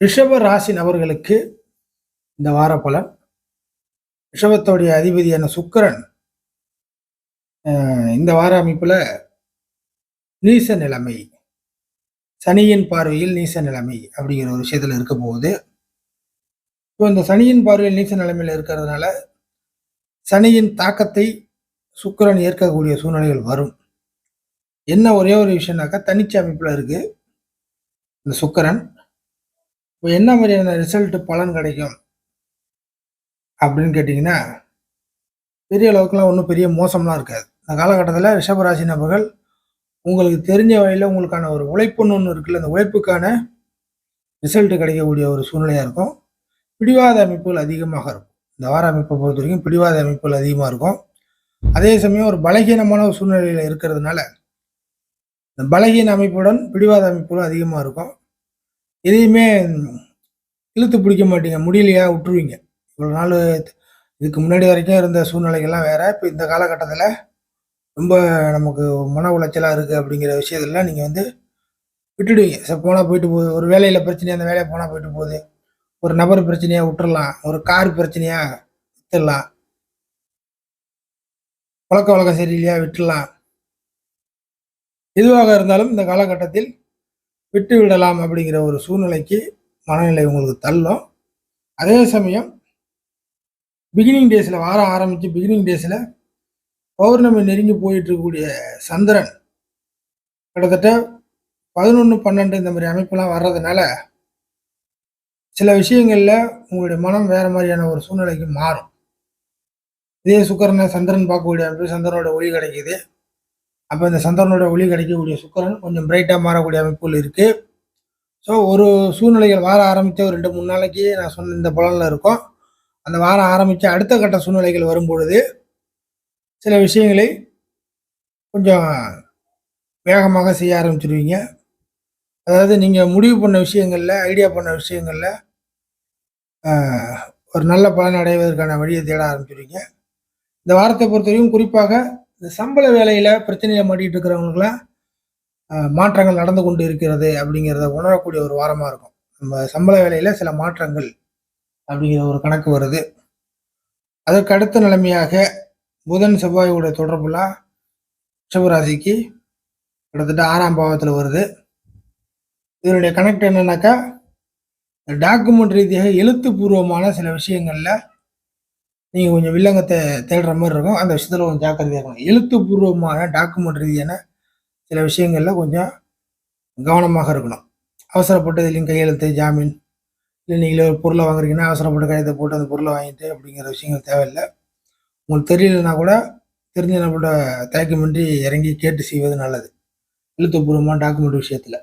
ரிஷப ராசி நபர்களுக்கு இந்த வார பலன். ரிஷபத்தோடைய அதிபதியான சுக்கிரன் இந்த வார அமைப்பில் நீச நிலைமை சனியின் பார்வையில் நீச நிலைமை அப்படிங்கிற ஒரு விஷயத்தில் இருக்க போகுது. இப்போ இந்த சனியின் பார்வையில் நீச நிலைமையில் இருக்கிறதுனால சனியின் தாக்கத்தை சுக்கிரன் ஏற்கக்கூடிய சூழ்நிலைகள் வரும். என்ன ஒரே ஒரு விஷயம்னாக்கா தனிச்சு அமைப்பில் இருக்குது இந்த சுக்கரன் இப்போ என்ன மாதிரியான ரிசல்ட் பலன் கிடைக்கும்? அப்படின்னு கேட்டிங்கன்னா பெரிய அளவுக்குலாம் ஒன்றும் பெரிய மோசம்லாம் இருக்காது. இந்த காலகட்டத்தில் ரிஷபராசி நபர்கள் உங்களுக்கு தெரிஞ்ச வழியில் உங்களுக்கான ஒரு உழைப்புன்னு ஒன்று இருக்குல்ல அந்த உழைப்புக்கான ரிசல்ட்டு கிடைக்கக்கூடிய ஒரு சூழ்நிலையாக இருக்கும். பிடிவாத அமைப்புகள் அதிகமாக இருக்கும். இந்த வார அமைப்பை பொறுத்த வரைக்கும் பிடிவாத அமைப்புகள் அதிகமாக இருக்கும். அதே சமயம் ஒரு பலகீனமான ஒரு சூழ்நிலையில் இருக்கிறதுனால இந்த பலகீன அமைப்புடன் பிடிவாத அமைப்புகளும் அதிகமாக இருக்கும். எதையுமே இழுத்து பிடிக்க மாட்டீங்க. முடியலையா? விட்டுருவீங்க. இவ்வளோ நாள் இதுக்கு முன்னாடி வரைக்கும் இருந்த சூழ்நிலைகள்லாம் வேறு. இப்போ இந்த காலகட்டத்தில் ரொம்ப நமக்கு மன உளைச்சலாக இருக்குது அப்படிங்கிற விஷயத்தெல்லாம் நீங்கள் வந்து விட்டுடுவீங்க. சார் போனால் போயிட்டு போகுது. ஒரு வேலையில் பிரச்சனையாக அந்த வேலையை போனால் போயிட்டு போகுது. ஒரு நபர் பிரச்சனையாக விட்டுறலாம். ஒரு கார் பிரச்சனையாக விட்டுடலாம் பழக்க வழக்கம் சரியில்லையா? விட்டுடலாம் எதுவாக இருந்தாலும் இந்த காலகட்டத்தில் விட்டு விடலாம் அப்படிங்கிற ஒரு சூழ்நிலைக்கு மனநிலை உங்களுக்கு தள்ளும். அதே சமயம் பிகினிங் டேஸில் வாரம் ஆரம்பித்து பிகினிங் டேஸில் பௌர்ணமி நெருங்கி போயிட்டு இருக்கக்கூடிய சந்திரன் கிட்டத்தட்ட பதினொன்று பன்னெண்டு இந்த மாதிரி அமைப்புலாம் வர்றதுனால சில விஷயங்களில் உங்களுடைய மனம் வேறு மாதிரியான ஒரு சூழ்நிலைக்கு மாறும். இதே சுக்கரனை சந்திரன் பார்க்கக்கூடிய அமைப்பு சந்திரனோட ஒளி கிடைக்கிது. அப்போ இந்த சந்திரனோட ஒளி கிடைக்கக்கூடிய சுக்கரன் கொஞ்சம் பிரைட்டாக மாறக்கூடிய அமைப்புகள் இருக்குது ஸோ ஒரு சூழ்நிலைகள் வார ஆரம்பித்த ஒரு ரெண்டு மூணு நாளைக்கு நான் சொன்ன இந்த பலனில் இருக்கும். அந்த வாரம் ஆரம்பித்த அடுத்த கட்ட சூழ்நிலைகள் வரும்பொழுது சில விஷயங்களை கொஞ்சம் வேகமாக செய்ய ஆரம்பிச்சிருவீங்க. அதாவது நீங்கள் முடிவு பண்ண விஷயங்களில் ஐடியா பண்ண விஷயங்களில் ஒரு நல்ல பலன் அடைவதற்கான வழியை தேட ஆரம்பிச்சிருவீங்க. இந்த வாரத்தை பொறுத்தவரைக்கும் குறிப்பாக இந்த சம்பள வேலையில் பிரச்சனையில் மாட்டிகிட்டு இருக்கிறவங்களுக்குலாம் மாற்றங்கள் நடந்து கொண்டு இருக்கிறது அப்படிங்கிறத உணரக்கூடிய ஒரு வாரமாக இருக்கும். நம்ம சம்பள வேலையில் சில மாற்றங்கள் அப்படிங்கிற ஒரு கணக்கு வருது. அதற்கு அடுத்த நிலைமையாக புதன் செவ்வாயோட தொடர்புலாம் ரிஷபராசிக்கு கிட்டத்தட்ட ஆறாம் பாவத்தில் வருது. இதனுடைய கனெக்ட் என்னன்னாக்கா டாக்குமெண்ட் ரீதியாக எழுத்துப்பூர்வமான சில விஷயங்களில் நீங்கள் கொஞ்சம் வில்லங்கத்தை தேடுற மாதிரி இருக்கும். அந்த விஷயத்தில் கொஞ்சம் ஜாக்கிரதையாக இருக்கணும். எழுத்துப்பூர்வமான டாக்குமெண்ட் ரீதியான சில விஷயங்களில் கொஞ்சம் கவனமாக இருக்கணும். அவசரப்பட்டு இதுலேயும் கையெழுத்து ஜாமீன் இல்லை நீங்களே ஒரு பொருளை வாங்குறீங்கன்னா அவசரப்பட்டு கையெழுத்தை போட்டு அந்த பொருளை வாங்கிட்டு அப்படிங்கிற விஷயங்கள் தேவையில்லை. உங்களுக்கு தெரியலனா கூட தெரிஞ்ச நம்மளோட தயக்கமின்றி இறங்கி கேட்டு செய்வது நல்லது. எழுத்துப்பூர்வமான டாக்குமெண்ட் விஷயத்தில்.